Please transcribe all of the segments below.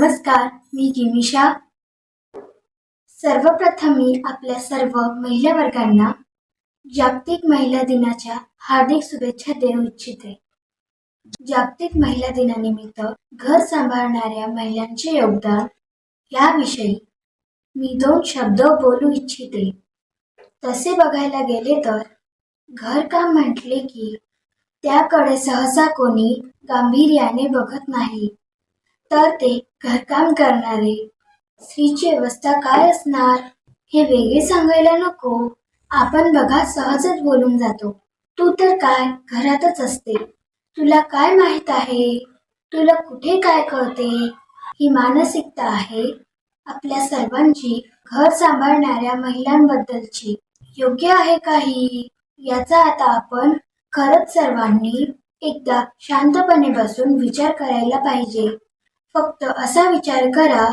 नमस्कार मी किमिषा सर्वप्रथम मी आपल्या सर्व महिला वर्गांना जागतिक महिला दिनाच्या हार्दिक शुभेच्छा देऊ इच्छिते. जागतिक महिला दिनानिमित्त घर सांभाळणाऱ्या महिलांचे योगदान याविषयी मी दोन शब्द बोलू इच्छिते. तसे बघायला गेले तर घरकाम म्हटले की त्याकडे सहसा कोणी गांभीर्याने बघत नाही. तर ते घरकाम करणारे. स्त्रीची अवस्था काय असणार? हे वेगळे सांगायला नको. आपण बघा सहजच बोलून जातो. तू तर काय? घरातच असते. तुला काय माहीत आहे? तुला कुठे काय कळते? ही मानसिकता आहे आपल्या सर्वांची घर सांभाळणाऱ्या महिलांबद्दलची. योग्य आहे काही? याचा आता आपण खरंच सर्वांनी एकदा शांतपणे बसून विचार करायला पाहिजे. फक्त असा विचार करा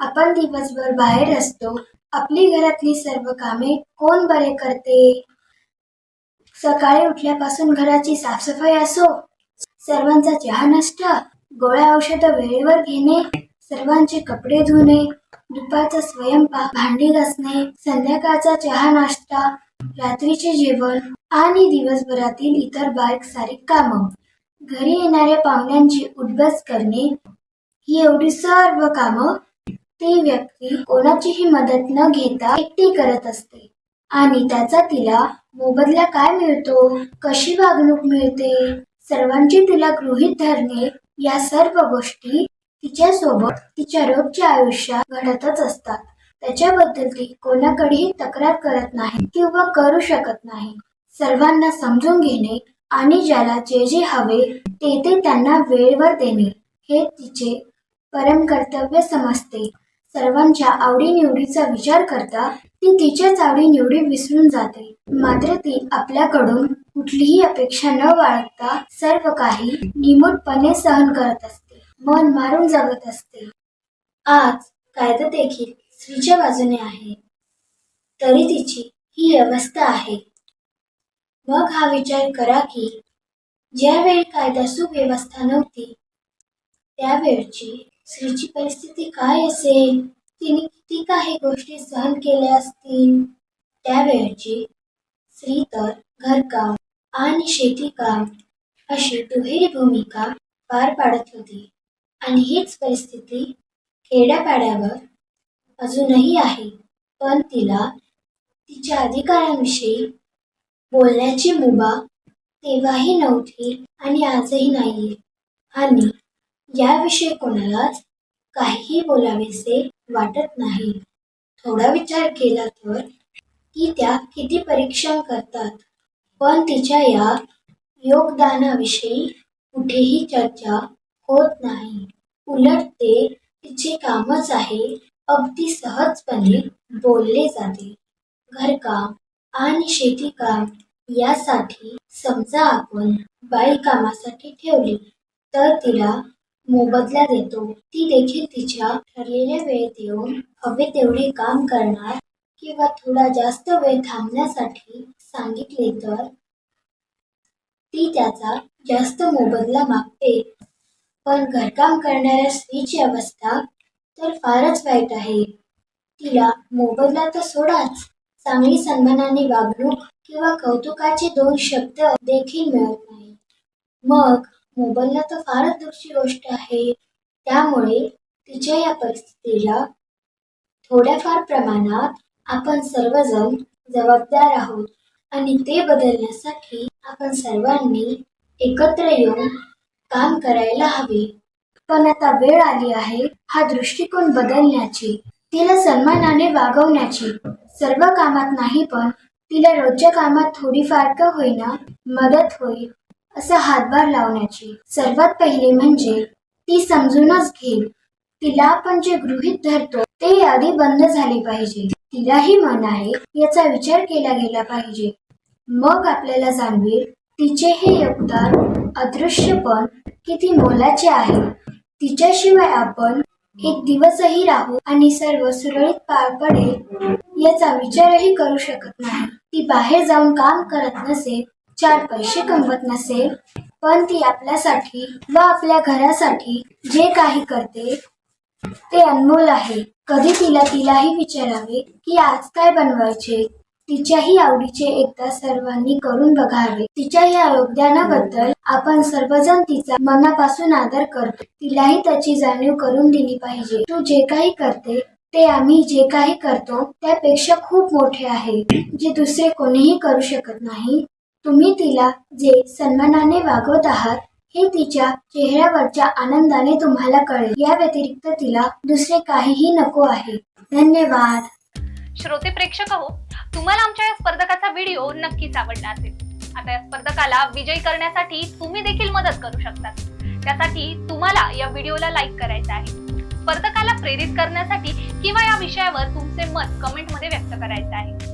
आपण दिवसभर बाहेर असतो आपली घरातली सर्व कामे कोण बरे करते? सकाळी उठल्यापासून घराची साफसफाई असो सर्वांचा चहा नाश्ता गोळ्या औषधं वेळेवर घेणे सर्वांचे कपडे धुणे दुपारचा स्वयंपाक भांडी घासणे संध्याकाळचा चहा नाश्ता रात्रीचे जेवण आणि दिवसभरातील इतर बारीक सारीक कामं. घरी येणाऱ्या पाहुण्यांची उठबस करणे ही एवढी सर्व कामं ती व्यक्ती कोणाचीही मदत न घेता एकटी करत असते. आणि त्याचा तिला मोबदला काय मिळतो? कशी वागणूक मिळते? सर्वांची तिला गृहीत धरणे या सर्व गोष्टी तिच्यासोबत तिच्या रोजच्या आयुष्यात घडतच असतात. त्याच्याबद्दल ती कोणाकडेही तक्रार करत नाही किंवा करू शकत नाही. सर्वांना समजून घेणे आणि ज्याला जे जे हवे ते ते त्यांना वेळेवर देणे हे तिचे परम कर्तव्य समजते. सर्वांच्या आवडीनिवडीचा विचार करता ती तिच्याच आवडीनिवडी विसरून जाते. मात्र ती आपल्याकडून कुठलीही अपेक्षा न बाळगता सर्व काही निमूटपणे सहन करत असते. मन मारून जगत असते. आज कायदा देखील स्त्रीच्या बाजूने आहे. तरी तिची ही अवस्था आहे. मग हा विचार करा की ज्यावेळी कायदा सुव्यवस्था नव्हती त्यावेळची स्त्रीची परिस्थिती काय असेल? तिने किती काही गोष्टी सहन केल्या असतील? त्यावेळची स्त्री तर घरकाम आणि शेतीकाम अशी दुहेरी भूमिका पार पाडत होती. आणि हीच परिस्थिती खेड्यापाड्यावर अजूनही आहे. पण तिला तिच्या अधिकारांविषयी बोलण्याची मुभा तेव्हाही नव्हती आणि आजही नाहीये. आणि याविषयी कोणालाच काहीही बोलावेसे वाटत नाही. थोडा विचार केला तर ती त्या किती परीक्षण करतात. पण तिच्या या योगदानाविषयी कुठेही चर्चा होत नाही. उलट ते तिचे कामच आहे अगदी सहजपणे बोलले जाते. घरकाम आणि शेतीकाम यासाठी समजा आपण बाईकामासाठी ठेवली तर तिला मोबदला देतो. ती देखील तिच्या ठरलेल्या वेळेत येऊन हवे तेवढे काम करणार किंवा थोडा जास्त वेळ थांबण्यासाठी सांगितले तर? ती त्याचा जास्त मोबदला मागते. पण घरकाम करणाऱ्या स्त्रीची अवस्था तर फारच वाईट आहे. तिला मोबदला तर सोडाच. चांगली सन्मानाने वागणूक किंवा कौतुकाचे दोन शब्द देखील मिळत नाही मग मोबदला तर फारच दूरची गोष्ट आहे. त्यामुळे तिच्या या परिस्थितीला थोड्याफार प्रमाणात आपण सर्वजण जबाबदार आहोत आणि ते बदलण्यासाठी आपण सर्वांनी एकत्र येऊन काम करायला हवे. पण आता वेळ आली आहे हा दृष्टिकोन बदलण्याची. तिला सन्मानाने वागवण्याची. सर्व कामात नाही पण तिला रोजच्या कामात थोडीफार का होईना मदत होईल. असा हातभार लावण्याची सर्वात पहिले म्हणजे ती समजूनच घेईल. तिला आपण जे गृहीत धरतो ते आधी बंद झाले पाहिजे. तिलाही मन आहे याचा विचार केला गेला पाहिजे. मग आपल्याला जाणवेल तिचे हे योगदान अदृश्य पण किती मोलाचे आहे. तिच्याशिवाय आपण एक दिवसही राहू आणि सर्व सुरळीत पार पडेल याचा विचारही करू शकत नाही. ती बाहेर जाऊन काम करत नसेल चार पैसे कमवत नसेल पण ती आपल्यासाठी व आपल्या घरासाठी जे काही करते ते अनमोल आहे. कधी तिला तिलाही विचारावे की आज काय बनवायचे? तिच्याही आवडीचे एकदा सर्वांनी करून बघावे. तिच्या या योगदानाबद्दल आपण सर्वजण तिचा मनापासून आदर करतो. तिलाही त्याची जाणीव करून दिली पाहिजे. तू जे काही करते ते आम्ही जे काही करतो त्यापेक्षा खूप मोठे आहे. जे दुसरे कोणीही करू शकत नाही तुम्ही तिला जे सन्मानाने वागवत आहात हे तिच्या चेहऱ्यावरच्या आनंदाने तुम्हाला कळेल. या व्यतिरिक्त तिला दुसरे काहीही नको आहे. धन्यवाद. श्रोते प्रेक्षक हो तुम्हाला आमच्या या स्पर्धकाचा व्हिडिओ नक्कीच आवडला असेल. आता या स्पर्धकाला विजयी करण्यासाठी तुम्ही देखील मदत करू शकता. त्यासाठी तुम्हाला या व्हिडिओला लाईक करायचं आहे. स्पर्धकाला प्रेरित करण्यासाठी किंवा या विषयावर तुमचे मत कमेंटमध्ये व्यक्त करायचं आहे.